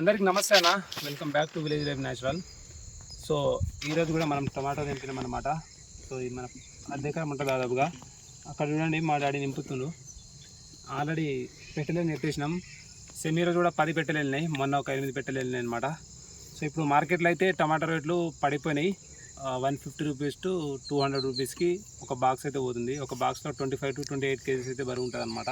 అందరికి నమస్తే అన్న. Welcome back to village life natural so ఈరోజు కూడా మనం టమాటో నింపినాం అనమాట సో ఇది మన అర్ధకరం ఉంటుంది దాదాపుగా. అక్కడ చూడండి మా డాడీ నింపుతుండు. ఆల్రెడీ పెట్టెలు నింపేసినాం సెమీ రోజు కూడా పది పెట్టెలు వెళ్ళినాయి. మొన్న ఒక ఎనిమిది పెట్టెలు వెళ్ళినాయి అనమాట సో ఇప్పుడు మార్కెట్లో అయితే టమాటా రేట్లు పడిపోయినాయి. One fifty rupees to two hundred రూపీస్కి ఒక బాక్స్ అయితే పోతుంది. ఒక బాక్స్లో twenty five to twenty eight kgs అయితే బరువు ఉంటుంది అనమాట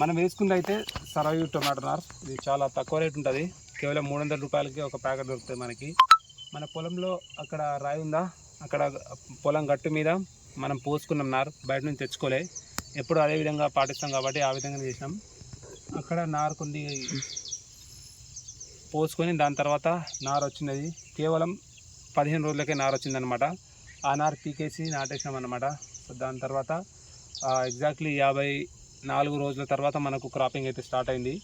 మనం వేసుకుంది అయితే సరయు టొమాటో నార్ ఇది చాలా తక్కువ రేట్ ఉంటుంది. కేవలం మూడు వందల రూపాయలకి ఒక ప్యాకెట్ దొరుకుతుంది మనకి. మన పొలంలో అక్కడ రాయి ఉందా? అక్కడ పొలం గట్టు మీద మనం పోసుకున్నాం నార్ బయట నుంచి తెచ్చుకోలే. ఎప్పుడు అదే విధంగా పాటిస్తాం కాబట్టి ఆ విధంగా చేసినాం. అక్కడ నార్ కొన్ని పోసుకొని దాని తర్వాత నార్ వచ్చినది. కేవలం పదిహేను రోజులకే నార్ వచ్చిందనమాట ఆ నార్ పీకేసి నాటేసినాం అనమాట సో దాని తర్వాత ఎగ్జాక్ట్లీ యాభై నాలుగు రోజుల తర్వాత మనకు క్రాపింగ్ అయితే స్టార్ట్ అయింది.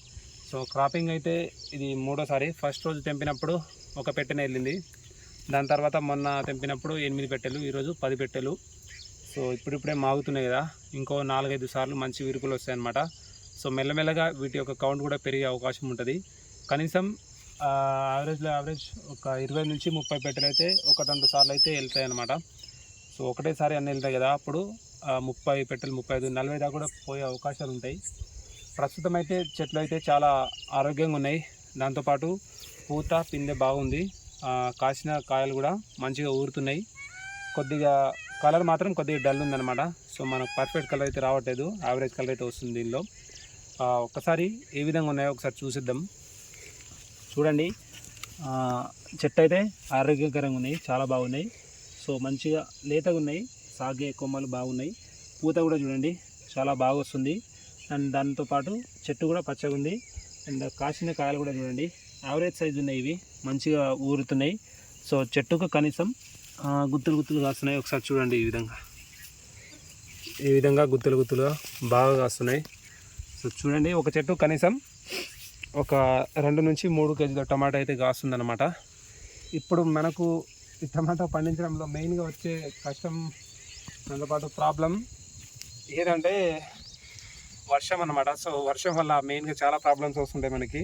సో క్రాపింగ్ అయితే ఇది మూడోసారి. ఫస్ట్ రోజు తెంపినప్పుడు ఒక పెట్టెన వెళ్ళింది దాని తర్వాత మొన్న తెంపినప్పుడు ఎనిమిది పెట్టెలు ఈరోజు పది పెట్టెలు. సో ఇప్పుడిప్పుడే మాగుతున్నాయి కదా. ఇంకో నాలుగైదు సార్లు మంచి విరుకులు వస్తాయన్నమాట. సో మెల్లమెల్లగా వీటి యొక్క కౌంట్ కూడా పెరిగే అవకాశం ఉంటుంది. కనీసం యావరేజ్లో యావరేజ్ ఒక ఇరవై నుంచి ముప్పై పెట్టెలు అయితే ఒక రెండు సార్లు అయితే వెళ్తాయి అన్నమాట సో ఒకటేసారి అన్నీ వెళ్తాయి కదా. అప్పుడు ముప్పై పెట్టెలు ముప్పై ఐదు నలభై దాకా కూడా పోయే అవకాశాలు ఉంటాయి. ప్రస్తుతం అయితే చెట్లు అయితే చాలా ఆరోగ్యంగా ఉన్నాయి. దాంతోపాటు పూత పిందె బాగుంది. కాసిన కాయలు కూడా మంచిగా ఊరుతున్నాయి. కొద్దిగా కలర్ మాత్రం కొద్దిగా డల్ ఉందన్నమాట. సో మనకు పర్ఫెక్ట్ కలర్ అయితే రావట్లేదు. యావరేజ్ కలర్ అయితే వస్తుంది దీనిలో. ఒక్కసారి ఏ విధంగా ఉన్నాయో ఒకసారి చూసిద్దాం. చూడండి. చెట్టు అయితే ఆరోగ్యకరంగా ఉన్నాయి. చాలా బాగున్నాయి. సో మంచిగా లేతగా ఉన్నాయి. సాగే కొమ్మలు బాగున్నాయి. పూత కూడా చూడండి చాలా బాగా వస్తుంది అండ్ దాంతోపాటు చెట్టు కూడా పచ్చగా ఉంది. అండ్ కాసిన కాయలు కూడా చూడండి యావరేజ్ సైజు ఉన్నాయి ఇవి మంచిగా ఊరుతున్నాయి. సో చెట్టుకు కనీసం గుత్తులు గుత్తులు కాస్తున్నాయి. ఒకసారి చూడండి ఈ విధంగా. ఈ విధంగా గుత్తులు గుత్తులుగా బాగా కాస్తున్నాయి. సో చూడండి ఒక చెట్టు కనీసం ఒక రెండు నుంచి మూడు కేజీల టమాటా అయితే కాస్తుందన్నమాట. ఇప్పుడు మనకు ఈ టమాటా పండించడంలో మెయిన్గా వచ్చే కష్టం దాంతోపాటు ప్రాబ్లం ఏదంటే వర్షం అన్నమాట. సో వర్షం వల్ల మెయిన్గా చాలా ప్రాబ్లమ్స్ వస్తుంటాయి మనకి.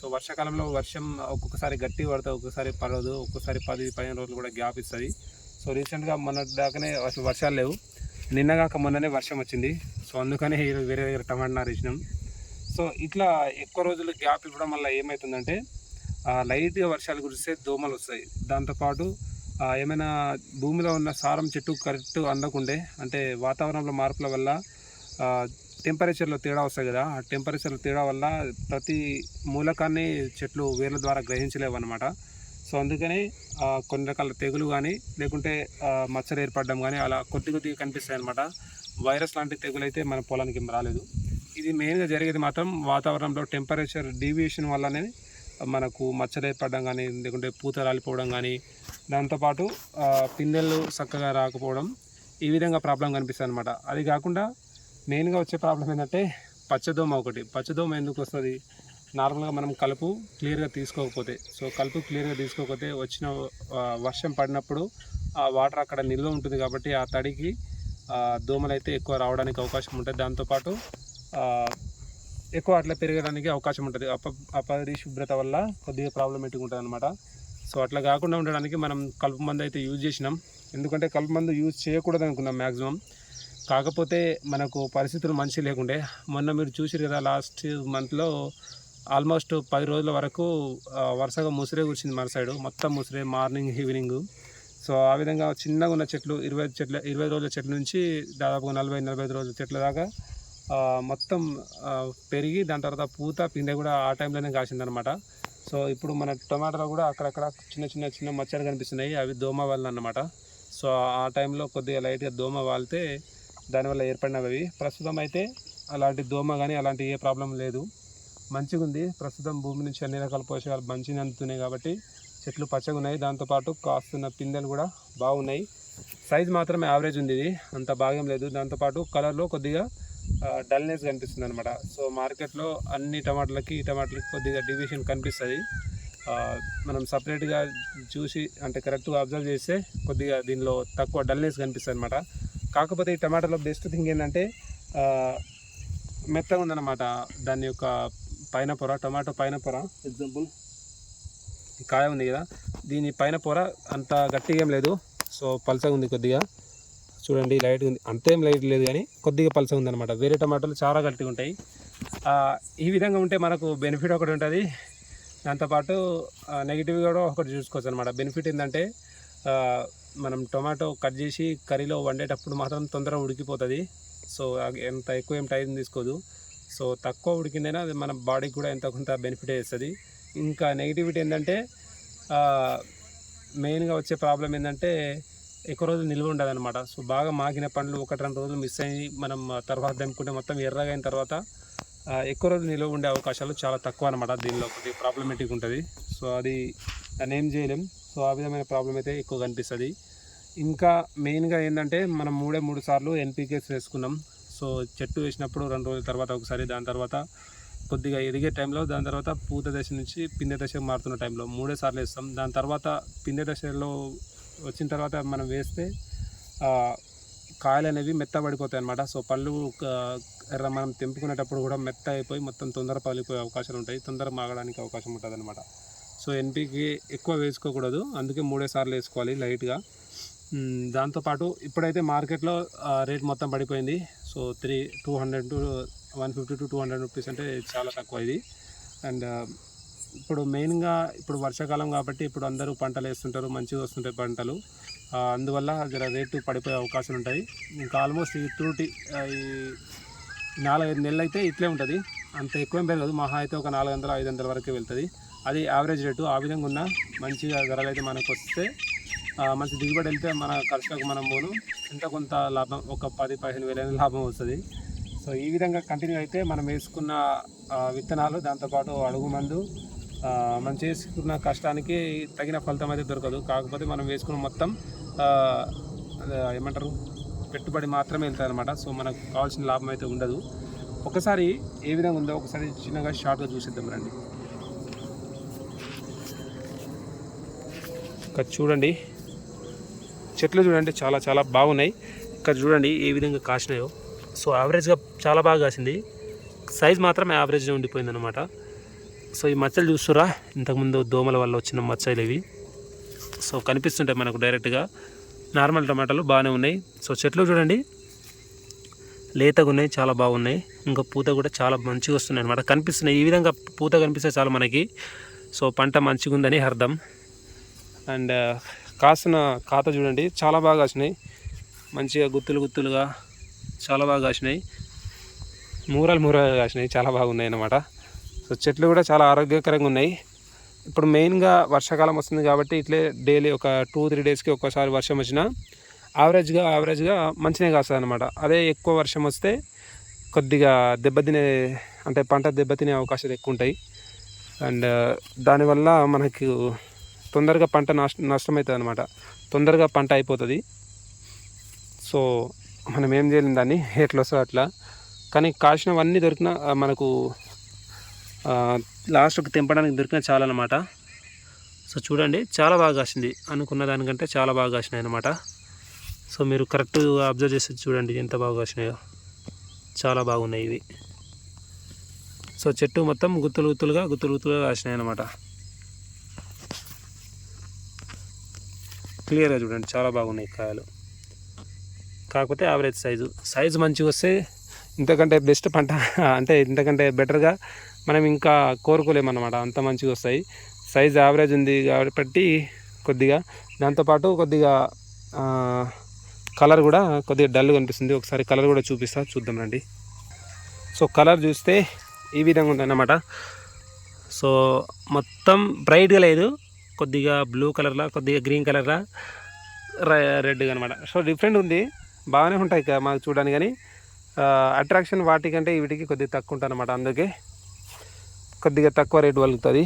సో వర్షాకాలంలో వర్షం ఒక్కొక్కసారి గట్టి పడుతుంది ఒక్కొక్కసారి పడదు ఒక్కొక్కసారి పది పదిహేను రోజులు కూడా గ్యాప్ ఇస్తుంది. సో రీసెంట్గా మొన్న దాకానే అసలు వర్షాలు లేవు. నిన్నగాక మొన్ననే వర్షం వచ్చింది. సో అందుకనే వేరే దగ్గర టమాటా నారు సో ఇట్లా ఎక్కువ రోజులు గ్యాప్ ఇవ్వడం వల్ల ఏమవుతుందంటే లైట్గా వర్షాలు కురిస్తే దోమలు వస్తాయి. దాంతోపాటు ఏమైనా భూమిలో ఉన్న సారం చెట్టు కరెక్ట్ అందకుండే అంటే వాతావరణంలో మార్పుల వల్ల టెంపరేచర్లో తేడా వస్తాయి కదా ఆ టెంపరేచర్లో తేడా వల్ల ప్రతి మూలకాన్ని చెట్లు వేర్ల ద్వారా గ్రహించలేవు అనమాట సో అందుకని కొన్ని రకాల తెగులు కానీ లేకుంటే మచ్చలు ఏర్పడడం కానీ అలా కొద్ది కొద్దిగా కనిపిస్తాయి అనమాట వైరస్ లాంటి తెగులు అయితే మన పొలానికి ఏం రాలేదు. ఇది మెయిన్గా జరిగేది మాత్రం వాతావరణంలో టెంపరేచర్ డీవియేషన్ వల్లనే మనకు మచ్చలు కానీ లేకుంటే పూత రాలిపోవడం కానీ దాంతోపాటు ఆ, పిందెలు చక్కగా రాకపోవడం ఈ విధంగా ప్రాబ్లం కనిపిస్తుంది అనమాట అది కాకుండా మెయిన్గా వచ్చే ప్రాబ్లం ఏంటంటే పచ్చదోమ ఒకటి. పచ్చదోమ ఎందుకు వస్తుంది? నార్మల్గా మనం కలుపు క్లియర్గా తీసుకోకపోతే. సో కలుపు క్లియర్గా తీసుకోకపోతే వచ్చిన వర్షం పడినప్పుడు ఆ వాటర్ అక్కడ నిల్వ ఉంటుంది కాబట్టి ఆ తడికి దోమలు అయితే ఎక్కువ రావడానికి అవకాశం ఉంటుంది. దాంతోపాటు ఎక్కువ అట్లా పెరగడానికి అవకాశం ఉంటుంది. అప అపరిశుభ్రత వల్ల కొద్దిగా ప్రాబ్లమేటిక్ ఉంటుంది అనమాట సో అట్లా కాకుండా ఉండడానికి మనం కలుపు మందు అయితే యూజ్ చేసినాం. ఎందుకంటే కలుపు మందు యూజ్ చేయకూడదు అనుకున్నాం మ్యాక్సిమం కాకపోతే మనకు పరిస్థితులు మంచి లేకుండే. మొన్న మీరు చూసారు కదా లాస్ట్ మంత్లో ఆల్మోస్ట్ పది రోజుల వరకు వరుసగా ముసిరే కూర్చుంది మన సైడు మొత్తం ముసిరే మార్నింగ్ ఈవినింగ్ సో ఆ విధంగా చిన్నగా ఉన్న చెట్లు ఇరవై చెట్ల ఇరవై రోజుల చెట్ల నుంచి దాదాపు నలభై నలభై ఐదు రోజుల చెట్ల దాకా మొత్తం పెరిగి దాని తర్వాత పూత పిందె కూడా ఆ టైంలోనే కాసిందనమాట సో ఇప్పుడు మన టొమాటోలో కూడా అక్కడక్కడ చిన్న చిన్న చిన్న మచ్చలు కనిపిస్తున్నాయి. అవి దోమ వల్ల అనమాట సో ఆ టైంలో కొద్దిగా లైట్గా దోమ వాలితే దానివల్ల ఏర్పడినవి. అవి ప్రస్తుతం అయితే అలాంటి దోమ కానీ అలాంటి ఏ ప్రాబ్లం లేదు. మంచిగా ఉంది. ప్రస్తుతం భూమి నుంచి అన్ని రకాల పోషకాలు మంచిగా అందుతున్నాయి కాబట్టి చెట్లు పచ్చగా ఉన్నాయి. దాంతోపాటు కాస్తున్న పిందెలు కూడా బాగున్నాయి. సైజ్ మాత్రం యావరేజ్ ఉంది ఇది. అంత భాగం లేదు. దాంతోపాటు కలర్లో కొద్దిగా డల్నెస్ కనిపిస్తుంది అనమాట సో మార్కెట్లో అన్ని టమాటాలకి ఈ టమాటాలకి కొద్దిగా డివిజన్ కనిపిస్తుంది. మనం సపరేట్గా చూసి అంటే కరెక్ట్గా అబ్జర్వ్ చేస్తే కొద్దిగా దీనిలో తక్కువ డల్నెస్ కనిపిస్తుంది అనమాట కాకపోతే ఈ టమాటాలో బెస్ట్ థింగ్ ఏంటంటే మెత్తగా ఉందన్నమాట. దాని యొక్క పైన పొర టమాటో పైన పొర. ఎగ్జాంపుల్ కాయ ఉంది కదా దీని పైన పొర అంత గట్టిగా ఏం లేదు. సో పల్చగా ఉంది కొద్దిగా. చూడండి లైట్ ఉంది. అంతేం లైట్ లేదు కానీ కొద్దిగా పల్చగా ఉంది అనమాట వేరే టమాటాలు చాలా గట్టిగా ఉంటాయి. ఈ విధంగా ఉంటే మనకు బెనిఫిట్ ఒకటి ఉంటుంది. దాంతోపాటు నెగిటివ్ కూడా ఒకటి చూసుకోవచ్చు అనమాట బెనిఫిట్ ఏంటంటే మనం టొమాటో కట్ చేసి కర్రీలో వండేటప్పుడు మాత్రం తొందరగా ఉడికిపోతుంది. సో అది ఎంత ఎక్కువ ఏం టైం తీసుకోదు. సో తక్కువ ఉడికిందైనా అది మన బాడీకి కూడా ఎంత కొంత బెనిఫిట్ ఇస్తుంది ఇంకా నెగిటివిటీ ఏంటంటే మెయిన్గా వచ్చే ప్రాబ్లం ఏంటంటే ఎక్కువ రోజులు నిల్వ ఉండదు అనమాట సో బాగా మాగిన పండ్లు ఒకటి రెండు రోజులు మిస్ అయ్యి మనం తర్వాత దంపుకుంటే మొత్తం ఎర్రగా అయిన తర్వాత ఎక్కువ రోజులు నిల్వ ఉండే అవకాశాలు చాలా తక్కువ అనమాట దీనిలో. కొద్దిగా ప్రాబ్లమేటిక్ ఉంటుంది. సో అది దాన్ని ఏం చేయలేం. సో ఆ విధమైన ప్రాబ్లం అయితే ఎక్కువ కనిపిస్తుంది. ఇంకా మెయిన్గా ఏంటంటే మనం మూడే మూడు సార్లు ఎన్పీకేస్ వేసుకున్నాం. సో చెట్టు వేసినప్పుడు రెండు రోజుల తర్వాత ఒకసారి దాని తర్వాత కొద్దిగా ఎదిగే టైంలో దాని తర్వాత పూత దశ నుంచి పిందె దశకు మారుతున్న టైంలో మూడే సార్లు వేస్తాం. దాని తర్వాత పిందె దశలో వచ్చిన తర్వాత మనం వేస్తే కాయలు అనేవి మెత్తబడిపోతాయి అన్నమాట. సో పళ్ళు ఎర్ర మనం తెంపుకునేటప్పుడు కూడా మెత్త అయిపోయి మొత్తం తొందర పగిలిపోయే అవకాశాలు ఉంటాయి. తొందర మాగడానికి అవకాశం ఉంటుంది అనమాట సో ఎన్పికి ఎక్కువ వేసుకోకూడదు. అందుకే మూడే సార్లు వేసుకోవాలి లైట్గా. దాంతోపాటు ఇప్పుడైతే మార్కెట్లో రేట్ మొత్తం పడిపోయింది. So three two hundred to one fifty to two hundred rupees అంటే చాలా తక్కువ ఇది. అండ్ ఇప్పుడు మెయిన్గా ఇప్పుడు వర్షాకాలం కాబట్టి ఇప్పుడు అందరూ పంటలు వేస్తుంటారు మంచిగా వస్తుంటాయి పంటలు. అందువల్ల జర రేటు పడిపోయే అవకాశాలు ఉంటాయి. ఇంకా ఆల్మోస్ట్ ఈ త్రూటి ఈ నాలుగైదు నెలలు అయితే ఇట్లే ఉంటుంది. అంత ఎక్కువ ఏం పెరగదు. మహా అయితే ఒక నాలుగు వందల ఐదు వందల వరకు వెళ్తుంది. అది యావరేజ్ రేటు. ఆ విధంగా ఉన్న మంచిగా ధరలు అయితే మనకు వస్తే మంచి దిగుబడి వెళ్తే మన ఖర్చులకు మనం పోను. ఎంత కొంత లాభం? ఒక పది పదిహేను వేల లాభం వస్తుంది. సో ఈ విధంగా కంటిన్యూ అయితే మనం వేసుకున్న విత్తనాలు దాంతోపాటు అడుగు మందు మనం చేసుకున్న కష్టానికి తగిన ఫలితం అయితే దొరకదు. కాకపోతే మనం వేసుకున్న మొత్తం ఏమంటారు పెట్టుబడి మాత్రమే వెళ్తుంది అనమాట సో మనకు కావాల్సిన లాభం అయితే ఉండదు. ఒకసారి ఏ విధంగా ఉందో ఒకసారి చిన్నగా షార్ట్గా చూసిద్దాం రండి. ఇక్కడ చూడండి. చెట్లు చూడండి చాలా చాలా బాగున్నాయి. ఇక్కడ చూడండి ఏ విధంగా కాసినాయో. సో యావరేజ్గా చాలా బాగా కాసింది. సైజ్ మాత్రం యావరేజ్గా ఉండిపోయింది అనమాట సో ఈ మచ్చలు చూస్తురా? ఇంతకుముందు దోమల వల్ల వచ్చిన మచ్చలు ఇవి. సో కనిపిస్తుంటాయి మనకు డైరెక్ట్గా. నార్మల్ టమాటాలు బాగానే ఉన్నాయి. సో చెట్లు చూడండి. లేతగా ఉన్నాయి చాలా బాగున్నాయి. ఇంకా పూత కూడా చాలా మంచిగా వస్తున్నాయి అనమాట కనిపిస్తున్నాయి. ఈ విధంగా పూత కనిపిస్తే చాలా మనకి. సో పంట మంచిగా ఉందని అర్థం. అండ్ కాసిన ఖాత చూడండి. చాలా బాగా కాసినాయి. మంచిగా గుత్తులు గుత్తులుగా చాలా బాగా కాసినాయి. మూరలు మూరలు కాసినాయి. చాలా బాగున్నాయి అన్నమాట. సో చెట్లు కూడా చాలా ఆరోగ్యకరంగా ఉన్నాయి. ఇప్పుడు మెయిన్గా వర్షాకాలం వస్తుంది కాబట్టి ఇట్లే డైలీ ఒక టూ త్రీ డేస్కి ఒక్కసారి వర్షం వచ్చినా యావరేజ్గా యావరేజ్గా మంచిగా కాస్తుంది అనమాట అదే ఎక్కువ వర్షం వస్తే కొద్దిగా దెబ్బతినే అంటే పంట దెబ్బతినే అవకాశాలు ఎక్కువ ఉంటాయి అండ్ దానివల్ల మనకు తొందరగా పంట నష్ట నష్టమవుతుంది అనమాట తొందరగా పంట అయిపోతుంది. సో మనం ఏం చేయలేం దాన్ని ఎట్లా వస్తుందో అట్లా. కానీ కాసినవన్నీ దొరికిన మనకు లాస్ట్ లాస్ట్కి తెంపడానికి దొరికిన చాలా అనమాట సో చూడండి చాలా బాగా కాసింది. అనుకున్న దానికంటే చాలా బాగా కాసినాయి అనమాట సో మీరు కరెక్ట్గా అబ్జర్వ్ చేసి చూడండి ఎంత బాగా కాసినాయో. చాలా బాగున్నాయి ఇవి. సో చెట్టు మొత్తం గుత్తులు గుత్తులుగా గుత్తులు గుత్తులుగా కాసినాయి అనమాట క్లియర్గా చూడండి చాలా బాగున్నాయి కాయలు. కాకపోతే యావరేజ్ సైజు సైజు మంచిగా వస్తే ఇంతకంటే బెస్ట్ పంట అంటే ఇంతకంటే బెటర్గా మనం ఇంకా కోరుకోలేమన్నమాట. అంత మంచిగా వస్తాయి. సైజ్ యావరేజ్ ఉంది కాబట్టి కొద్దిగా. దాంతోపాటు కొద్దిగా కలర్ కూడా కొద్దిగా డల్ కనిపిస్తుంది. ఒకసారి కలర్ కూడా చూపిస్తా చూద్దాం రండి. సో కలర్ చూస్తే ఈ విధంగా ఉందన్నమాట. సో మొత్తం బ్రైట్గా లేదు. కొద్దిగా బ్లూ కలర్లా కొద్దిగా గ్రీన్ కలర్లా రెడ్గా అనమాట సో డిఫరెంట్ ఉంది. బాగానే ఉంటాయి ఇక మాకు చూడడానికి కానీ. అట్రాక్షన్ వాటికంటే వీటికి కొద్దిగా తక్కువ ఉంటుంది అనమాట అందుకే కొద్దిగా తక్కువ రేటు పలుకుతుంది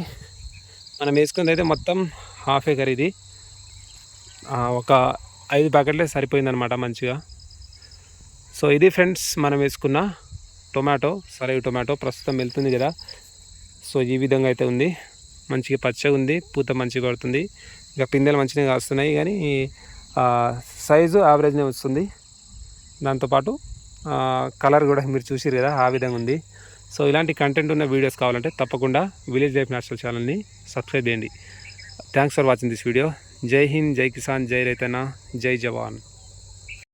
మనం వేసుకుంది అయితే మొత్తం హాఫ్ ఏకర్ ఇది. ఒక ఐదు ప్యాకెట్లే సరిపోయిందనమాట మంచిగా. సో ఇది ఫ్రెండ్స్ మనం వేసుకున్న టొమాటో సరే టొమాటో ప్రస్తుతం వెళ్తుంది కదా. సో ఈ విధంగా అయితే ఉంది. మంచిగా పచ్చగా ఉంది పూత మంచిగా పడుతుంది. ఇక పిందెలు మంచిగా కాస్తున్నాయి కానీ సైజు యావరేజ్నే వస్తుంది. దాంతోపాటు కలర్ కూడా మీరు చూసిరు కదా ఆ విధంగా ఉంది. సో ఇలాంటి కంటెంట్ ఉన్న వీడియోస్ కావాలంటే తప్పకుండా విలేజ్ లైఫ్ నేషనల్ ఛానల్ని సబ్స్క్రైబ్ చేయండి. Thanks for watching this video జై హింద్ జై కిసాన్ జై రైతన్న జై జవాన్